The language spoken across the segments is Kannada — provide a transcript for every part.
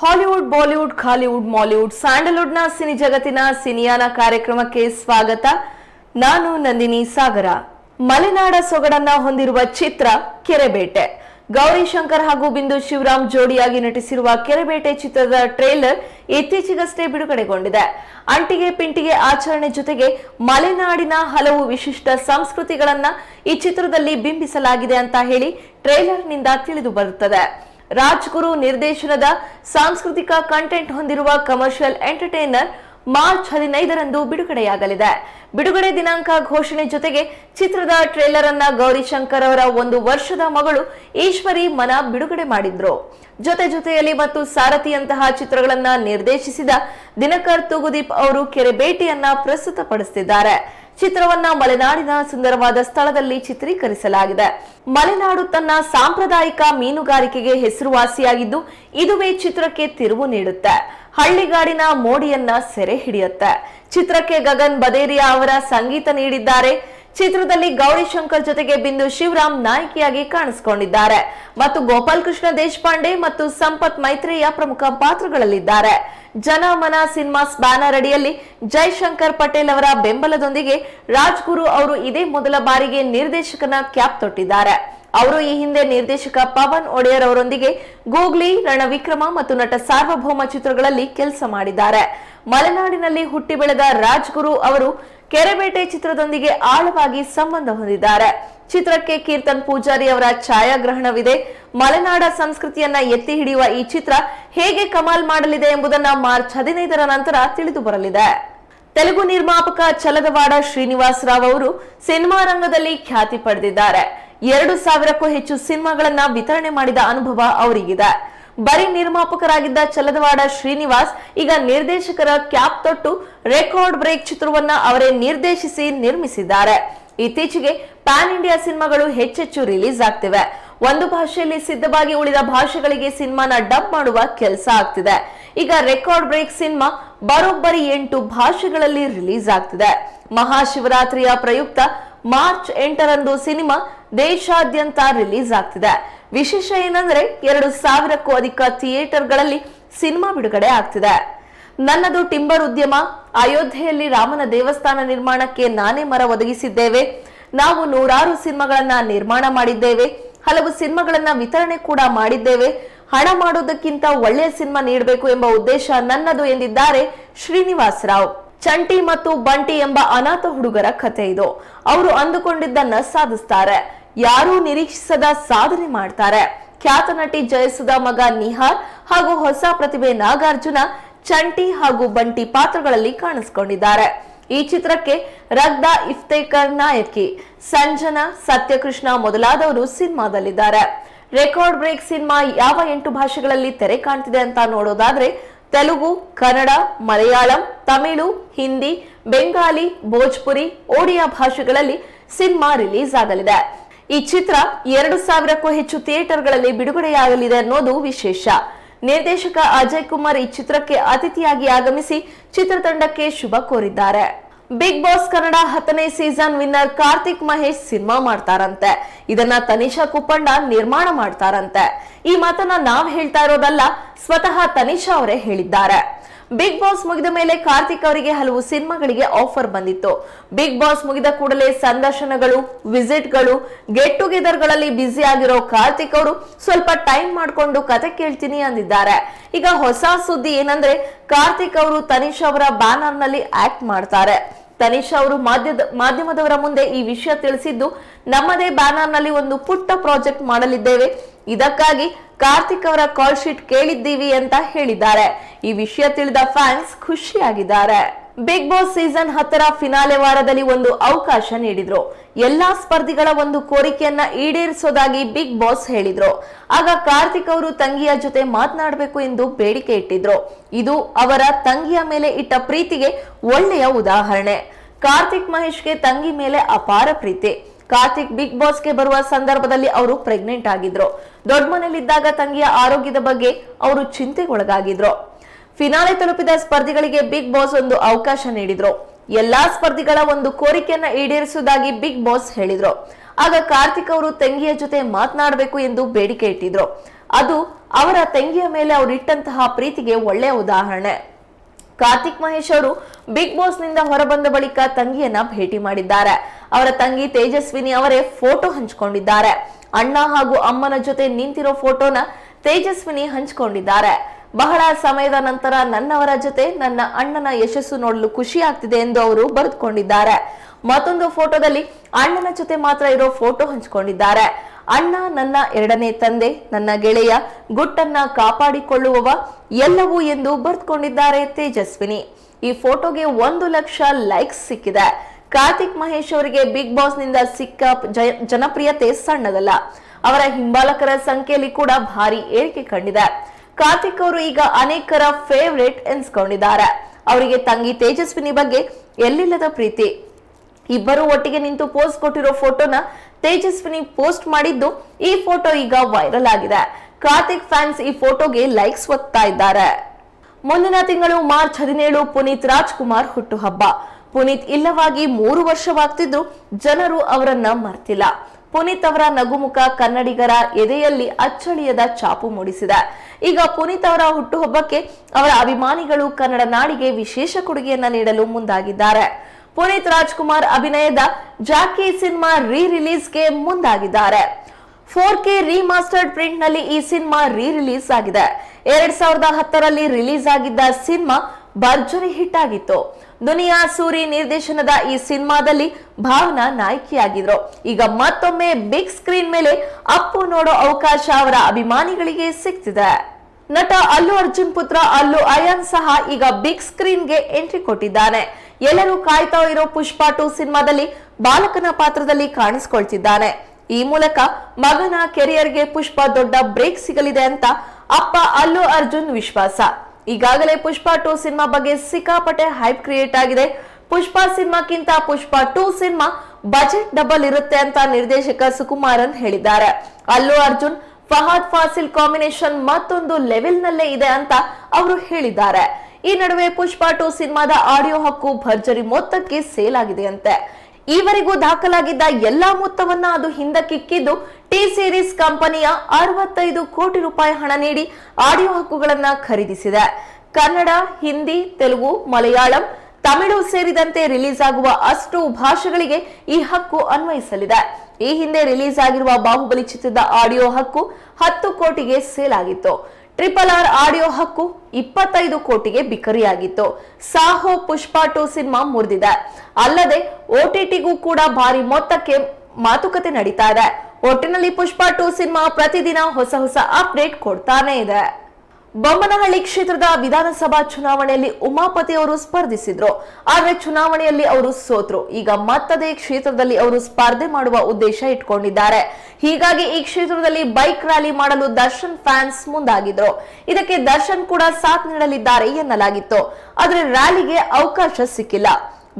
ಹಾಲಿವುಡ್, ಬಾಲಿವುಡ್, ಖಾಲಿವುಡ್, ಮಾಲಿವುಡ್, ಸ್ಯಾಂಡಲ್ವುಡ್ನ ಸಿನಿ ಜಗತ್ತಿನ ಸಿನಿಯಾನ ಕಾರ್ಯಕ್ರಮಕ್ಕೆ ಸ್ವಾಗತ. ನಾನು ನಂದಿನಿ ಸಾಗರ. ಮಲೆನಾಡ ಸೊಗಡನ್ನ ಹೊಂದಿರುವ ಚಿತ್ರ ಕೆರೆಬೇಟೆ. ಗೌರಿ ಶಂಕರ್ ಹಾಗೂ ಬಿಂದು ಶಿವರಾಮ್ ಜೋಡಿಯಾಗಿ ನಟಿಸಿರುವ ಕೆರೆಬೇಟೆ ಚಿತ್ರದ ಟ್ರೇಲರ್ ಇತ್ತೀಚೆಗಷ್ಟೇ ಬಿಡುಗಡೆಗೊಂಡಿದೆ. ಅಂಟಿಗೆ ಪಿಂಟಿಗೆ ಆಚರಣೆ ಜೊತೆಗೆ ಮಲೆನಾಡಿನ ಹಲವು ವಿಶಿಷ್ಟ ಸಂಸ್ಕೃತಿಗಳನ್ನ ಈ ಚಿತ್ರದಲ್ಲಿ ಬಿಂಬಿಸಲಾಗಿದೆ ಅಂತ ಹೇಳಿ ಟ್ರೇಲರ್ನಿಂದ ತಿಳಿದು ಬರುತ್ತದೆ. ರಾಜ್ಗುರು ನಿರ್ದೇಶನದ ಸಾಂಸ್ಕೃತಿಕ ಕಂಟೆಂಟ್ ಹೊಂದಿರುವ ಕಮರ್ಷಿಯಲ್ ಎಂಟರ್ಟೈನರ್ ಮಾರ್ಚ್ ಹದಿನೈದರಂದು ಬಿಡುಗಡೆಯಾಗಲಿದೆ. ಬಿಡುಗಡೆ ದಿನಾಂಕ ಘೋಷಣೆ ಜೊತೆಗೆ ಚಿತ್ರದ ಟ್ರೇಲರ್ ಅನ್ನ ಗೌರಿಶಂಕರ್ ಅವರ ಒಂದು ವರ್ಷದ ಮಗಳು ಈಶ್ವರಿ ಮನ ಬಿಡುಗಡೆ ಮಾಡಿದ್ರು. ಜೊತೆ ಜೊತೆಯಲ್ಲಿ ಮತ್ತು ಸಾರಥಿಯಂತಹ ಚಿತ್ರಗಳನ್ನ ನಿರ್ದೇಶಿಸಿದ ದಿನಕರ್ ತೂಗುದೀಪ್ ಅವರು ಕೆರೆ ಭೇಟಿಯನ್ನ ಪ್ರಸ್ತುತಪಡಿಸುತ್ತಿದ್ದಾರೆ ಚಿತ್ರವನ್ನ ಮಲೆನಾಡಿನ ಸುಂದರವಾದ ಸ್ಥಳದಲ್ಲಿ ಚಿತ್ರೀಕರಿಸಲಾಗಿದೆ. ಮಲೆನಾಡು ತನ್ನ ಸಾಂಪ್ರದಾಯಿಕ ಮೀನುಗಾರಿಕೆಗೆ ಹೆಸರುವಾಸಿಯಾಗಿದ್ದು, ಇದುವೇ ಚಿತ್ರಕ್ಕೆ ತಿರುವು ನೀಡುತ್ತೆ. ಹಳ್ಳಿಗಾಡಿನ ಮೋಡಿಯನ್ನ ಸೆರೆ ಹಿಡಿಯುತ್ತೆ. ಚಿತ್ರಕ್ಕೆ ಗಗನ್ ಬದೇರಿಯಾ ಅವರ ಸಂಗೀತ ನೀಡಿದ್ದಾರೆ. ಚಿತ್ರದಲ್ಲಿ ಗೌರಿ ಶಂಕರ್ ಜೊತೆಗೆ ಬಿಂದು ಶಿವರಾಮ್ ನಾಯಕಿಯಾಗಿ ಕಾಣಿಸಿಕೊಂಡಿದ್ದಾರೆ ಮತ್ತು ಗೋಪಾಲ್ ಕೃಷ್ಣ ದೇಶಪಾಂಡೆ ಮತ್ತು ಸಂಪತ್ ಮೈತ್ರೇಯ ಪ್ರಮುಖ ಪಾತ್ರಗಳಲ್ಲಿದ್ದಾರೆ. ಜನಮನ ಸಿನಿಮಾಸ್ ಬ್ಯಾನರ್ ಅಡಿಯಲ್ಲಿ ಜೈಶಂಕರ್ ಪಟೇಲ್ ಅವರ ಬೆಂಬಲದೊಂದಿಗೆ ರಾಜ್ಗುರು ಅವರು ಇದೇ ಮೊದಲ ಬಾರಿಗೆ ನಿರ್ದೇಶಕನ ಕ್ಯಾಪ್ ತೊಟ್ಟಿದ್ದಾರೆ. ಅವರು ಈ ಹಿಂದೆ ನಿರ್ದೇಶಕ ಪವನ್ ಒಡೆಯರ್ ಅವರೊಂದಿಗೆ ಗೂಗ್ಲಿ, ರಣವಿಕ್ರಮ ಮತ್ತು ನಟ ಸಾರ್ವಭೌಮ ಚಿತ್ರಗಳಲ್ಲಿ ಕೆಲಸ ಮಾಡಿದ್ದಾರೆ. ಮಲೆನಾಡಿನಲ್ಲಿ ಹುಟ್ಟಿ ಬೆಳೆದ ರಾಜ್ಗುರು ಅವರು ಕೆರೆಬೇಟೆ ಚಿತ್ರದೊಂದಿಗೆ ಆಳವಾಗಿ ಸಂಬಂಧ ಹೊಂದಿದ್ದಾರೆ. ಚಿತ್ರಕ್ಕೆ ಕೀರ್ತನ್ ಪೂಜಾರಿ ಅವರ ಛಾಯಾಗ್ರಹಣವಿದೆ. ಮಲೆನಾಡ ಸಂಸ್ಕೃತಿಯನ್ನ ಎತ್ತಿ ಹಿಡಿಯುವ ಈ ಚಿತ್ರ ಹೇಗೆ ಕಮಾಲ್ ಮಾಡಲಿದೆ ಎಂಬುದನ್ನ ಮಾರ್ಚ್ ಹದಿನೈದರ ನಂತರ ತಿಳಿದು ಬರಲಿದೆ. ತೆಲುಗು ನಿರ್ಮಾಪಕ ಚಲದವಾಡ ಶ್ರೀನಿವಾಸ್ ರಾವ್ ಅವರು ಸಿನಿಮಾ ರಂಗದಲ್ಲಿ ಖ್ಯಾತಿ ಪಡೆದಿದ್ದಾರೆ. ಎರಡು ಸಾವಿರಕ್ಕೂ ಹೆಚ್ಚು ಸಿನಿಮಾಗಳನ್ನ ವಿತರಣೆ ಮಾಡಿದ ಅನುಭವ ಅವರಿಗಿದೆ. ಬರೀ ನಿರ್ಮಾಪಕರಾಗಿದ್ದ ಚಲದವಾಡ ಶ್ರೀನಿವಾಸ್ ಈಗ ನಿರ್ದೇಶಕರ ಕ್ಯಾಪ್ ತೊಟ್ಟು ರೆಕಾರ್ಡ್ ಬ್ರೇಕ್ ಚಿತ್ರವನ್ನ ಅವರೇ ನಿರ್ದೇಶಿಸಿ ನಿರ್ಮಿಸಿದ್ದಾರೆ. ಇತ್ತೀಚೆಗೆ ಪ್ಯಾನ್ ಇಂಡಿಯಾ ಸಿನಿಮಾಗಳು ಹೆಚ್ಚೆಚ್ಚು ರಿಲೀಸ್ ಆಗ್ತಿವೆ. ಒಂದು ಭಾಷೆಯಲ್ಲಿ ಸಿದ್ಧವಾಗಿ ಉಳಿದ ಭಾಷೆಗಳಿಗೆ ಸಿನಿಮಾನ ಡಬ್ ಮಾಡುವ ಕೆಲಸ ಆಗ್ತಿದೆ. ಈಗ ರೆಕಾರ್ಡ್ ಬ್ರೇಕ್ ಸಿನಿಮಾ ಬರೋಬ್ಬರಿ ಎಂಟು ಭಾಷೆಗಳಲ್ಲಿ ರಿಲೀಸ್ ಆಗ್ತಿದೆ. ಮಹಾಶಿವರಾತ್ರಿಯ ಪ್ರಯುಕ್ತ ಮಾರ್ಚ್ ಎಂಟರಂದು ಸಿನಿಮಾ ದೇಶಾದ್ಯಂತ ರಿಲೀಸ್ ಆಗ್ತಿದೆ. ವಿಶೇಷ ಏನಂದ್ರೆ ಎರಡು ಸಾವಿರಕ್ಕೂ ಅಧಿಕ ಥಿಯೇಟರ್ಗಳಲ್ಲಿ ಸಿನಿಮಾ ಬಿಡುಗಡೆ ಆಗ್ತಿದೆ. ನನ್ನದು ಟಿಂಬರ್ ಉದ್ಯಮ, ಅಯೋಧ್ಯೆಯಲ್ಲಿ ರಾಮನ ದೇವಸ್ಥಾನ ನಿರ್ಮಾಣಕ್ಕೆ ನಾನೇ ಮರ ಒದಗಿಸಿದ್ದೇವೆ. ನಾವು ನೂರಾರು ಸಿನಿಮಾಗಳನ್ನ ನಿರ್ಮಾಣ ಮಾಡಿದ್ದೇವೆ. ಹಲವು ಸಿನಿಮಾಗಳನ್ನ ವಿತರಣೆ ಕೂಡ ಮಾಡಿದ್ದೇವೆ. ಹಣ ಮಾಡೋದಕ್ಕಿಂತ ಒಳ್ಳೆಯ ಸಿನಿಮಾ ನೀಡಬೇಕು ಎಂಬ ಉದ್ದೇಶ ನನ್ನದು ಎಂದಿದ್ದಾರೆ ಶ್ರೀನಿವಾಸ್ ರಾವ್ ಚಂಟಿ ಮತ್ತು ಬಂಟಿ ಎಂಬ ಅನಾಥ ಹುಡುಗರ ಕಥೆ ಇದು. ಅವರು ಅಂದುಕೊಂಡಿದ್ದನ್ನ ಸಾಧಿಸ್ತಾರೆ. ಯಾರೂ ನಿರೀಕ್ಷಿಸದ ಸಾಧನೆ ಮಾಡ್ತಾರೆ. ಖ್ಯಾತ ನಟಿ ಜಯಸುಧಾ ಮಗ ನಿಹಾರ್ ಹಾಗೂ ಹೊಸ ಪ್ರತಿಭೆ ನಾಗಾರ್ಜುನ ಚಂಟಿ ಹಾಗೂ ಬಂಟಿ ಪಾತ್ರಗಳಲ್ಲಿ ಕಾಣಿಸಿಕೊಂಡಿದ್ದಾರೆ. ಈ ಚಿತ್ರಕ್ಕೆ ರಗ್ದಾ ಇಫ್ತೇಕರ್ ನಾಯಕಿ ಸಂಜನಾ, ಸತ್ಯಕೃಷ್ಣ ಮೊದಲಾದವರು ಸಿನಿಮಾದಲ್ಲಿದ್ದಾರೆ. ರೆಕಾರ್ಡ್ ಬ್ರೇಕ್ ಸಿನಿಮಾ ಯಾವ ಎಂಟು ಭಾಷೆಗಳಲ್ಲಿ ತೆರೆ ಕಾಣ್ತಿದೆ ಅಂತ ನೋಡೋದಾದ್ರೆ ತೆಲುಗು, ಕನ್ನಡ, ಮಲಯಾಳಂ, ತಮಿಳು, ಹಿಂದಿ, ಬೆಂಗಾಲಿ, ಭೋಜ್ಪುರಿ ಒಡಿಯಾ ಭಾಷೆಗಳಲ್ಲಿ ಸಿನಿಮಾ ರಿಲೀಸ್ ಆಗಲಿದೆ. ಈ ಚಿತ್ರ ಎರಡು ಸಾವಿರಕ್ಕೂ ಹೆಚ್ಚು ಥಿಯೇಟರ್ಗಳಲ್ಲಿ ಬಿಡುಗಡೆಯಾಗಲಿದೆ ಅನ್ನೋದು ವಿಶೇಷ. ನಿರ್ದೇಶಕ ಅಜಯ್ ಕುಮಾರ್ ಈ ಚಿತ್ರಕ್ಕೆ ಅತಿಥಿಯಾಗಿ ಆಗಮಿಸಿ ಚಿತ್ರತಂಡಕ್ಕೆ ಶುಭ ಕೋರಿದ್ದಾರೆ. ಬಿಗ್ ಬಾಸ್ ಕನ್ನಡ ಹತ್ತನೇ season winner Karthik Mahesh cinema ಮಾಡ್ತಾರಂತೆ. ಇದನ್ನ ತನಿಷಾ ಕುಪ್ಪಂಡ ನಿರ್ಮಾಣ ಮಾಡ್ತಾರಂತೆ. ಈ ಮಾತನ್ನ ನಾವ್ ಹೇಳ್ತಾ ಇರೋದಲ್ಲ, ಸ್ವತಃ ತನಿಷಾ ಅವರೇ ಹೇಳಿದ್ದಾರೆ. ಬಿಗ್ ಬಾಸ್ ಮುಗಿದ ಮೇಲೆ ಕಾರ್ತಿಕ್ ಅವರಿಗೆ ಹಲವು ಸಿನಿಮಾಗಳಿಗೆ ಆಫರ್ ಬಂದಿತ್ತು. ಬಿಗ್ ಬಾಸ್ ಮುಗಿದ ಕೂಡಲೇ ಸಂದರ್ಶನಗಳು ವಿಸಿಟ್ಗಳು ಗೆಟ್ ಟುಗೆದರ್ಗಳಲ್ಲಿ ಬ್ಯುಸಿ ಆಗಿರೋ ಕಾರ್ತಿಕ್ ಅವರು ಸ್ವಲ್ಪ ಟೈಮ್ ಮಾಡಿಕೊಂಡು ಕತೆ ಕೇಳ್ತೀನಿ ಅಂದಿದ್ದಾರೆ. ಈಗ ಹೊಸ ಸುದ್ದಿ ಏನಂದ್ರೆ, ಕಾರ್ತಿಕ್ ಅವರು ತನಿಷ್ ಅವರ ಬ್ಯಾನರ್ನಲ್ಲಿ ಆಕ್ಟ್ ಮಾಡ್ತಾರೆ. ತನಿಷ್ ಅವರು ಮಾಧ್ಯದ, ಮಾಧ್ಯಮದವರ ಮುಂದೆ ಈ ವಿಷಯ ತಿಳಿಸಿದ್ದು, ನಮ್ಮದೇ ಬ್ಯಾನರ್ನಲ್ಲಿ ಒಂದು ಪುಟ್ಟ ಪ್ರಾಜೆಕ್ಟ್ ಮಾಡಲಿದ್ದೇವೆ. ಇದಕ್ಕಾಗಿ ಕಾರ್ತಿಕ್ ಅವರ ಕಾಲ್ ಶೀಟ್ ಕೇಳಿದ್ದೀವಿ ಅಂತ ಹೇಳಿದ್ದಾರೆ. ಈ ವಿಷಯ ತಿಳಿದ ಫ್ಯಾನ್ಸ್ ಖುಷಿಯಾಗಿದ್ದಾರೆ. ಬಿಗ್ ಬಾಸ್ ಸೀಸನ್ ಹತ್ತರ ಫಿನಾಲೆ ವಾರದಲ್ಲಿ ಒಂದು ಅವಕಾಶ ನೀಡಿದ್ರು. ಎಲ್ಲಾ ಸ್ಪರ್ಧಿಗಳ ಒಂದು ಕೋರಿಕೆಯನ್ನ ಈಡೇರಿಸೋದಾಗಿ ಬಿಗ್ ಬಾಸ್ ಹೇಳಿದ್ರು. ಆಗ ಕಾರ್ತಿಕ್ ಅವರು ತಂಗಿಯ ಜೊತೆ ಮಾತನಾಡಬೇಕು ಎಂದು ಬೇಡಿಕೆ ಇಟ್ಟಿದ್ರು. ಇದು ಅವರ ತಂಗಿಯ ಮೇಲೆ ಇಟ್ಟ ಪ್ರೀತಿಗೆ ಒಳ್ಳೆಯ ಉದಾಹರಣೆ. ಕಾರ್ತಿಕ್ ಮಹೇಶ್ಗೆ ತಂಗಿ ಮೇಲೆ ಅಪಾರ ಪ್ರೀತಿ. ಕಾರ್ತಿಕ್ ಬಿಗ್ ಬಾಸ್ಗೆ ಬರುವ ಸಂದರ್ಭದಲ್ಲಿ ಅವರು ಪ್ರೆಗ್ನೆಂಟ್ ಆಗಿದ್ರು. ದೊಡ್ಡ ಮನೆಯಲ್ಲಿದ್ದಾಗ ತಂಗಿಯ ಆರೋಗ್ಯದ ಬಗ್ಗೆ ಅವರು ಚಿಂತೆಗೊಳಗಾಗಿದ್ರು. ಫಿನಾಲೆ ತಲುಪಿದ ಸ್ಪರ್ಧಿಗಳಿಗೆ ಬಿಗ್ ಬಾಸ್ ಒಂದು ಅವಕಾಶ ನೀಡಿದ್ರು. ಎಲ್ಲಾ ಸ್ಪರ್ಧಿಗಳ ಒಂದು ಕೋರಿಕೆಯನ್ನ ಈಡೇರಿಸುವುದಾಗಿ ಬಿಗ್ ಬಾಸ್ ಹೇಳಿದ್ರು. ಆಗ ಕಾರ್ತಿಕ್ ಅವರು ತಂಗಿಯ ಜೊತೆ ಮಾತನಾಡಬೇಕು ಎಂದು ಬೇಡಿಕೆ ಇಟ್ಟಿದ್ರು. ಅದು ಅವರ ತಂಗಿಯ ಮೇಲೆ ಅವರು ಇಟ್ಟಂತಹ ಪ್ರೀತಿಗೆ ಒಳ್ಳೆಯ ಉದಾಹರಣೆ. ಕಾರ್ತಿಕ್ ಮಹೇಶ್ ಅವರು ಬಿಗ್ ಬಾಸ್ನಿಂದ ಹೊರಬಂದ ಬಳಿಕ ತಂಗಿಯನ್ನ ಭೇಟಿ ಮಾಡಿದ್ದಾರೆ. ಅವರ ತಂಗಿ ತೇಜಸ್ವಿನಿ ಅವರೇ ಫೋಟೋ ಹಂಚಿಕೊಂಡಿದ್ದಾರೆ. ಅಣ್ಣ ಹಾಗೂ ಅಮ್ಮನ ಜೊತೆ ನಿಂತಿರೋ ಫೋಟೋನ ತೇಜಸ್ವಿನಿ ಹಂಚಿಕೊಂಡಿದ್ದಾರೆ. ಬಹಳ ಸಮಯದ ನಂತರ ನನ್ನವರ ಜೊತೆ ನನ್ನ ಅಣ್ಣನ ಯಶಸ್ಸು ನೋಡಲು ಖುಷಿ ಆಗ್ತಿದೆ ಎಂದು ಅವರು ಬರೆದುಕೊಂಡಿದ್ದಾರೆ. ಮತ್ತೊಂದು ಫೋಟೋದಲ್ಲಿ ಅಣ್ಣನ ಜೊತೆ ಮಾತ್ರ ಇರೋ ಫೋಟೋ ಹಂಚಿಕೊಂಡಿದ್ದಾರೆ. ಅಣ್ಣ ನನ್ನ ಎರಡನೇ ತಂದೆ, ನನ್ನ ಗೆಳೆಯ, ಗುಟ್ಟನ್ನ ಕಾಪಾಡಿಕೊಳ್ಳುವವ ಎಲ್ಲವೂ ಎಂದು ಬರೆದುಕೊಂಡಿದ್ದಾರೆ ತೇಜಸ್ವಿನಿ. ಈ ಫೋಟೋಗೆ ಒಂದು ಲಕ್ಷ ಲೈಕ್ಸ್ ಸಿಕ್ಕಿದೆ. ಕಾರ್ತಿಕ್ ಮಹೇಶ್ ಅವರಿಗೆ ಬಿಗ್ ಬಾಸ್ನಿಂದ ಸಿಕ್ಕ ಜನಪ್ರಿಯತೆ ಸಣ್ಣದಲ್ಲ. ಅವರ ಹಿಂಬಾಲಕರ ಸಂಖ್ಯೆಯಲ್ಲಿ ಕೂಡ ಭಾರಿ ಏರಿಕೆ ಕಂಡಿದೆ. ಕಾರ್ತಿಕ್ ಅವರು ಈಗ ಅನೇಕರ ಫೇವರೇಟ್ ಎನ್ಸ್ಕೊಂಡಿದ್ದಾರೆ. ಅವರಿಗೆ ತಂಗಿ ತೇಜಸ್ವಿನಿ ಬಗ್ಗೆ ಎಲ್ಲಿಲ್ಲದ ಪ್ರೀತಿ. ಇಬ್ಬರು ಒಟ್ಟಿಗೆ ನಿಂತು ಪೋಸ್ಟ್ ಕೊಟ್ಟಿರೋ ಫೋಟೋನ ತೇಜಸ್ವಿನಿ ಪೋಸ್ಟ್ ಮಾಡಿದ್ದು ಈ ಫೋಟೋ ಈಗ ವೈರಲ್ ಆಗಿದೆ. ಕಾರ್ತಿಕ್ ಫ್ಯಾನ್ಸ್ ಈ ಫೋಟೋಗೆ ಲೈಕ್ಸ್ ಒತ್ತಾ ಇದ್ದಾರೆ. ಮುಂದಿನ ತಿಂಗಳು ಮಾರ್ಚ್ ಹದಿನೇಳು ಪುನೀತ್ ರಾಜ್ಕುಮಾರ್ ಹುಟ್ಟುಹಬ್ಬ. ಪುನೀತ್ ಇಲ್ಲವಾಗಿ ಮೂರು ವರ್ಷವಾಗ್ತಿದ್ದು ಜನರು ಅವರನ್ನ ಮರ್ತಿಲ್ಲ. ಪುನೀತ್ ಅವರ ನಗುಮುಖ ಕನ್ನಡಿಗರ ಎದೆಯಲ್ಲಿ ಅಚ್ಚಳಿಯದ ಚಾಪು ಮೂಡಿಸಿದೆ. ಈಗ ಪುನೀತ್ ಅವರ ಹುಟ್ಟುಹಬ್ಬಕ್ಕೆ ಅವರ ಅಭಿಮಾನಿಗಳು ಕನ್ನಡ ನಾಡಿಗೆ ವಿಶೇಷ ಕೊಡುಗೆಯನ್ನ ನೀಡಲು ಮುಂದಾಗಿದ್ದಾರೆ. ಪುನೀತ್ ರಾಜ್ಕುಮಾರ್ ಅಭಿನಯದ ಜಾಕಿ ಸಿನಿಮಾ ರೀ ರಿಲೀಸ್ಗೆ ಮುಂದಾಗಿದ್ದಾರೆ. ಫೋರ್ ಕೆ ರೀಮಾಸ್ಟರ್ಡ್ ಪ್ರಿಂಟ್ನಲ್ಲಿ ಈ ಸಿನಿಮಾ ರೀ ರಿಲೀಸ್ ಆಗಿದೆ. ಎರಡ್ ಸಾವಿರದ ಹತ್ತರಲ್ಲಿ ರಿಲೀಸ್ ಆಗಿದ್ದ ಸಿನಿಮಾ ಭರ್ಜರಿ ಹಿಟ್ ಆಗಿತ್ತು. ದುನಿಯಾ ಸೂರಿ ನಿರ್ದೇಶನದ ಈ ಸಿನಿಮಾದಲ್ಲಿ ಭಾವನಾ ನಾಯಕಿಯಾಗಿದ್ರು. ಈಗ ಮತ್ತೊಮ್ಮೆ ಬಿಗ್ ಸ್ಕ್ರೀನ್ ಮೇಲೆ ಅಪ್ಪು ನೋಡೋ ಅವಕಾಶ ಅವರ ಅಭಿಮಾನಿಗಳಿಗೆ ಸಿಗ್ತಿದೆ ನಟ ಅಲ್ಲು ಅರ್ಜುನ್ ಪುತ್ರ ಅಲ್ಲು ಅಯಾನ್ ಸಹ ಈಗ ಬಿಗ್ ಸ್ಕ್ರೀನ್ಗೆ ಎಂಟ್ರಿ ಕೊಟ್ಟಿದ್ದಾನೆ. ಎಲ್ಲರೂ ಕಾಯ್ತಾ ಇರೋ ಪುಷ್ಪಾ ಟು ಸಿನಿಮಾದಲ್ಲಿ ಬಾಲಕನ ಪಾತ್ರದಲ್ಲಿ ಕಾಣಿಸ್ಕೊಳ್ತಿದ್ದಾನೆ. ಈ ಮೂಲಕ ಮಗನ ಕೆರಿಯರ್ಗೆ ಪುಷ್ಪ ದೊಡ್ಡ ಬ್ರೇಕ್ ಸಿಗಲಿದೆ ಅಂತ ಅಪ್ಪ ಅಲ್ಲು ಅರ್ಜುನ್ ವಿಶ್ವಾಸ. ಈಗಾಗಲೇ ಪುಷ್ಪ ಟು ಸಿನಿಮಾ ಬಗ್ಗೆ ಸಿಕ್ಕಾಪಟ್ಟೆ ಹೈಪ್ ಕ್ರಿಯೇಟ್ ಆಗಿದೆ. Pushpa ಸಿನಿಮಾಕ್ಕಿಂತ Pushpa two cinema budget double ಇರುತ್ತೆ ಅಂತ ನಿರ್ದೇಶಕ ಸುಕುಮಾರನ್ ಹೇಳಿದ್ದಾರೆ. ಅಲ್ಲು ಅರ್ಜುನ್, ಫಹಾದ್ ಫಾಸಿಲ್ ಕಾಂಬಿನೇಷನ್ ಮತ್ತೊಂದು ಲೆವೆಲ್ ನಲ್ಲೇ ಇದೆ ಅಂತ ಅವರು ಹೇಳಿದ್ದಾರೆ. ಈ ನಡುವೆ ಪುಷ್ಪ ಟು ಸಿನಿಮಾದ ಆಡಿಯೋ ಹಕ್ಕು ಭರ್ಜರಿ ಮೊತ್ತಕ್ಕೆ ಸೇಲ್ ಆಗಿದೆಯಂತೆ ಈವರೆಗೂ ದಾಖಲಾಗಿದ್ದ ಎಲ್ಲಾ ಮೊತ್ತವನ್ನ ಅದು ಹಿಂದಕ್ಕಿಕ್ಕಿದ್ದು ಟಿ ಸೀರೀಸ್ ಕಂಪನಿಯ ಅರವತ್ತೈದು ಕೋಟಿ ರೂಪಾಯಿ ಹಣ ನೀಡಿ ಆಡಿಯೋ ಹಕ್ಕುಗಳನ್ನ ಖರೀದಿಸಿದೆ. ಕನ್ನಡ, ಹಿಂದಿ, ತೆಲುಗು, ಮಲಯಾಳಂ, ತಮಿಳು ಸೇರಿದಂತೆ ರಿಲೀಸ್ ಆಗುವ ಅಷ್ಟು ಭಾಷೆಗಳಿಗೆ ಈ ಹಕ್ಕು ಅನ್ವಯಿಸಲಿದೆ. ಈ ಹಿಂದೆ ರಿಲೀಸ್ ಆಗಿರುವ ಬಾಹುಬಲಿ ಚಿತ್ರದ ಆಡಿಯೋ ಹಕ್ಕು ಹತ್ತು ಕೋಟಿಗೆ ಸೇಲ್ ಆಗಿತ್ತು. ಟ್ರಿಪಲ್ ಆರ್ ಆಡಿಯೋ ಹಕ್ಕು ಇಪ್ಪತ್ತೈದು ಕೋಟಿಗೆ ಬಿಕರಿಯಾಗಿತ್ತು. ಸಾಹೋ ಪುಷ್ಪ ಟು ಸಿನಿಮಾ ಮುರಿದಿದೆ. ಅಲ್ಲದೆ ಓಟಿಟಿಗೂ ಕೂಡ ಭಾರಿ ಮೊತ್ತಕ್ಕೆ ಮಾತುಕತೆ ನಡೀತಾ ಇದೆ. ಒಟ್ಟಿನಲ್ಲಿ ಪುಷ್ಪ ಟು ಸಿನಿಮಾ ಪ್ರತಿದಿನ ಹೊಸ ಹೊಸ ಅಪ್ಡೇಟ್ ಕೊಡ್ತಾನೆ ಇದೆ. ಬೊಮ್ಮನಹಳ್ಳಿ ಕ್ಷೇತ್ರದ ವಿಧಾನಸಭಾ ಚುನಾವಣೆಯಲ್ಲಿ ಉಮಾಪತಿ ಅವರು ಸ್ಪರ್ಧಿಸಿದ್ರು. ಆದರೆ ಚುನಾವಣೆಯಲ್ಲಿ ಅವರು ಸೋತ್ರು. ಈಗ ಮತ್ತದೇ ಕ್ಷೇತ್ರದಲ್ಲಿ ಅವರು ಸ್ಪರ್ಧೆ ಮಾಡುವ ಉದ್ದೇಶ ಇಟ್ಕೊಂಡಿದ್ದಾರೆ. ಹೀಗಾಗಿ ಈ ಕ್ಷೇತ್ರದಲ್ಲಿ ಬೈಕ್ ರ್ಯಾಲಿ ಮಾಡಲು ದರ್ಶನ್ ಫ್ಯಾನ್ಸ್ ಮುಂದಾಗಿದ್ರು. ಇದಕ್ಕೆ ದರ್ಶನ್ ಕೂಡ ಸಾಥ್ ನೀಡಲಿದ್ದಾರೆ ಎನ್ನಲಾಗಿತ್ತು. ಆದರೆ ರ್ಯಾಲಿಗೆ ಅವಕಾಶ ಸಿಕ್ಕಿಲ್ಲ.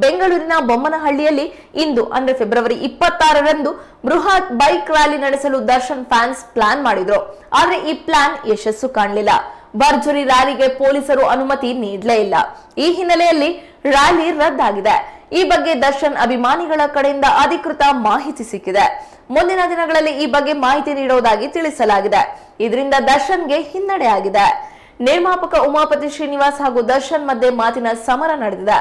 ಬೆಂಗಳೂರಿನ ಬೊಮ್ಮನಹಳ್ಳಿಯಲ್ಲಿ ಇಂದು, ಅಂದ್ರೆ ಫೆಬ್ರವರಿ ಇಪ್ಪತ್ತಾರರಂದು, ಬೃಹತ್ ಬೈಕ್ ರ್ಯಾಲಿ ನಡೆಸಲು ದರ್ಶನ್ ಫ್ಯಾನ್ಸ್ ಪ್ಲಾನ್ ಮಾಡಿದ್ರು. ಆದ್ರೆ ಈ ಪ್ಲಾನ್ ಯಶಸ್ಸು ಕಾಣಲಿಲ್ಲ. ಭರ್ಜರಿ ರ್ಯಾಲಿಗೆ ಪೊಲೀಸರು ಅನುಮತಿ ನೀಡಲೇ ಇಲ್ಲ. ಈ ಹಿನ್ನೆಲೆಯಲ್ಲಿ ರ್ಯಾಲಿ ರದ್ದಾಗಿದೆ. ಈ ಬಗ್ಗೆ ದರ್ಶನ್ ಅಭಿಮಾನಿಗಳ ಕಡೆಯಿಂದ ಅಧಿಕೃತ ಮಾಹಿತಿ ಸಿಕ್ಕಿದೆ. ಮುಂದಿನ ದಿನಗಳಲ್ಲಿ ಈ ಬಗ್ಗೆ ಮಾಹಿತಿ ನೀಡುವುದಾಗಿ ತಿಳಿಸಲಾಗಿದೆ. ಇದರಿಂದ ದರ್ಶನ್ಗೆ ಹಿನ್ನಡೆ ಆಗಿದೆ. ನಿರ್ಮಾಪಕ ಉಮಾಪತಿ ಶ್ರೀನಿವಾಸ್ ಹಾಗೂ ದರ್ಶನ್ ಮಧ್ಯೆ ಮಾತಿನ ಸಮರ ನಡೆದಿದೆ.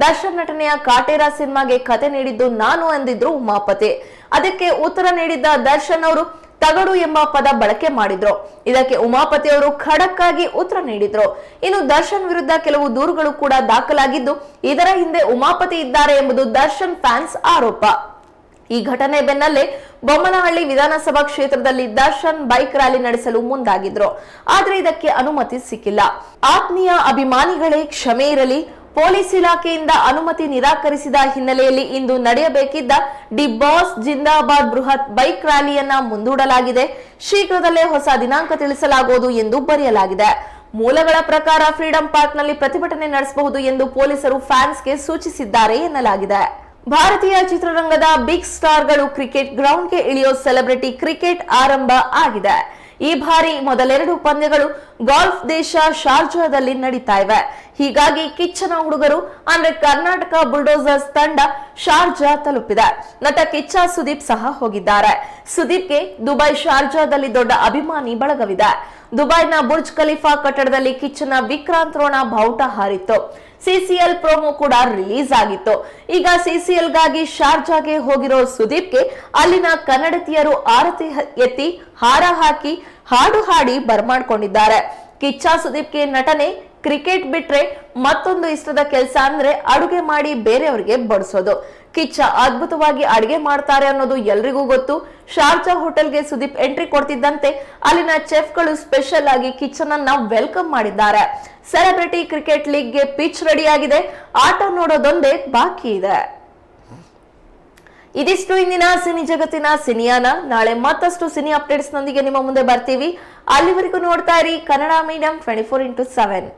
ದರ್ಶನ್ ನಟನೆಯ ಕಾಟೇರಾ ಸಿನಿಮಾಗೆ ಕತೆ ನೀಡಿದ್ದು ನಾನು ಎಂದಿದ್ರು ಉಮಾಪತಿ. ಅದಕ್ಕೆ ಉತ್ತರ ನೀಡಿದ್ದ ದರ್ಶನ್ ಅವರು ತಗಡು ಎಂಬ ಪದ ಬಳಕೆ ಮಾಡಿದ್ರು. ಇದಕ್ಕೆ ಉಮಾಪತಿ ಅವರು ಖಡಕ್ ಆಗಿ ಉತ್ತರ ನೀಡಿದ್ರು. ಇನ್ನು ದರ್ಶನ್ ವಿರುದ್ಧ ಕೆಲವು ದೂರುಗಳು ಕೂಡ ದಾಖಲಾಗಿದ್ದು, ಇದರ ಹಿಂದೆ ಉಮಾಪತಿ ಇದ್ದಾರೆ ಎಂಬುದು ದರ್ಶನ್ ಫ್ಯಾನ್ಸ್ ಆರೋಪ. ಈ ಘಟನೆ ಬೆನ್ನಲ್ಲೇ ಬೊಮ್ಮನಹಳ್ಳಿ ವಿಧಾನಸಭಾ ಕ್ಷೇತ್ರದಲ್ಲಿ ದರ್ಶನ್ ಬೈಕ್ ರ್ಯಾಲಿ ನಡೆಸಲು ಮುಂದಾಗಿದ್ರು. ಆದ್ರೆ ಇದಕ್ಕೆ ಅನುಮತಿ ಸಿಕ್ಕಿಲ್ಲ. ಆತ್ಮೀಯ ಅಭಿಮಾನಿಗಳೇ ಕ್ಷಮೆ ಇರಲಿ ಪೊಲೀಸ್ ಇಲಾಖೆಯಿಂದ ಅನುಮತಿ ನಿರಾಕರಿಸಿದ ಹಿನ್ನೆಲೆಯಲ್ಲಿ ಇಂದು ನಡೆಯಬೇಕಿದ್ದ ಡಿ ಬಾಸ್ ಜಿಂದಾಬಾದ್ ಬೃಹತ್ ಬೈಕ್ ರ್ಯಾಲಿಯನ್ನ ಮುಂದೂಡಲಾಗಿದೆ. ಶೀಘ್ರದಲ್ಲೇ ಹೊಸ ದಿನಾಂಕ ತಿಳಿಸಲಾಗುವುದು ಎಂದು ಬರೆಯಲಾಗಿದೆ. ಮೂಲಗಳ ಪ್ರಕಾರ ಫ್ರೀಡಂ ಪಾರ್ಕ್ನಲ್ಲಿ ಪ್ರತಿಭಟನೆ ನಡೆಸಬಹುದು ಎಂದು ಪೊಲೀಸರು ಫ್ಯಾನ್ಸ್ಗೆ ಸೂಚಿಸಿದ್ದಾರೆ ಎನ್ನಲಾಗಿದೆ. ಭಾರತೀಯ ಚಿತ್ರರಂಗದ ಬಿಗ್ ಸ್ಟಾರ್ಗಳು ಕ್ರಿಕೆಟ್ ಗ್ರೌಂಡ್ಗೆ ಇಳಿಯೋ ಸೆಲೆಬ್ರಿಟಿ ಕ್ರಿಕೆಟ್ ಆರಂಭ ಆಗಿದೆ. ಈ ಬಾರಿ ಮೊದಲೆರಡು ಪಂದ್ಯಗಳು ಗಾಲ್ಫ್ ದೇಶ ಶಾರ್ಜಾದಲ್ಲಿ ನಡೀತಾ ಇವೆ. ಹೀಗಾಗಿ ಕಿಚ್ಚನ ಹುಡುಗರು, ಅಂದ್ರೆ ಕರ್ನಾಟಕ ಬುಲ್ಡೋಸರ್ಸ್ ತಂಡ ಶಾರ್ಜಾ ತಲುಪಿದೆ. ನಟ ಕಿಚ್ಚ ಸುದೀಪ್ ಸಹ ಹೋಗಿದ್ದಾರೆ. ಸುದೀಪ್ಗೆ ದುಬೈ ಶಾರ್ಜಾದಲ್ಲಿ ದೊಡ್ಡ ಅಭಿಮಾನಿ ಬಳಗವಿದೆ. ದುಬೈನ ಬುರ್ಜ್ ಖಲೀಫಾ ಕಟ್ಟಡದಲ್ಲಿ ಕಿಚ್ಚನ ವಿಕ್ರಾಂತ್ ರೋಣ ಬಾವುಟ ಹಾರಿತ್ತು. ಸಿಸಿಎಲ್ ಪ್ರೋಮೋ ಕೂಡ ರಿಲೀಸ್ ಆಗಿತ್ತು. ಈಗ ಸಿಸಿಎಲ್ಗಾಗಿ ಶಾರ್ಜಾಗೆ ಹೋಗಿರೋ ಸುದೀಪ್ಗೆ ಅಲ್ಲಿನ ಕನ್ನಡತಿಯರು ಆರತಿ ಎತ್ತಿ ಹಾರ ಹಾಕಿ ಹಾಡು ಹಾಡಿ ಬರ್ಮಾಡ್ಕೊಂಡಿದ್ದಾರೆ. ಕಿಚ್ಚ ಸುದೀಪ್ಗೆ ನಟನೆ ಕ್ರಿಕೆಟ್ ಬಿಟ್ರೆ ಮತ್ತೊಂದು ಇಷ್ಟದ ಕೆಲಸ ಅಂದ್ರೆ ಅಡುಗೆ ಮಾಡಿ ಬೇರೆಯವರಿಗೆ ಬಡಿಸೋದು. ಕಿಚ್ಚ ಅದ್ಭುತವಾಗಿ ಅಡಿಗೆ ಮಾಡ್ತಾರೆ ಅನ್ನೋದು ಎಲ್ರಿಗೂ ಗೊತ್ತು. ಶಾರ್ಜಾ ಹೋಟೆಲ್ಗೆ ಸುದೀಪ್ ಎಂಟ್ರಿ ಕೊಡ್ತಿದ್ದಂತೆ ಅಲ್ಲಿನ ಚೆಫ್ಗಳು ಸ್ಪೆಷಲ್ ಆಗಿ ಕಿಚನ್ ಅನ್ನ ವೆಲ್ಕಮ್ ಮಾಡಿದ್ದಾರೆ. ಸೆಲೆಬ್ರಿಟಿ ಕ್ರಿಕೆಟ್ ಲೀಗ್ಗೆ ಪಿಚ್ ರೆಡಿ ಆಗಿದೆ ಆಟ ನೋಡೋದೊಂದೇ ಬಾಕಿ ಇದೆ. ಇದಿಷ್ಟು ಇಂದಿನ ಸಿನಿ ಜಗತ್ತಿನ ಸಿನಿಯಾನ. ನಾಳೆ ಮತ್ತಷ್ಟು ಸಿನಿ ಅಪ್ಡೇಟ್ಸ್ ನೊಂದಿಗೆ ನಿಮ್ಮ ಮುಂದೆ ಬರ್ತೀವಿ. ಅಲ್ಲಿವರೆಗೂ ನೋಡ್ತಾ ಇರಿ Kannada medium twenty four into seven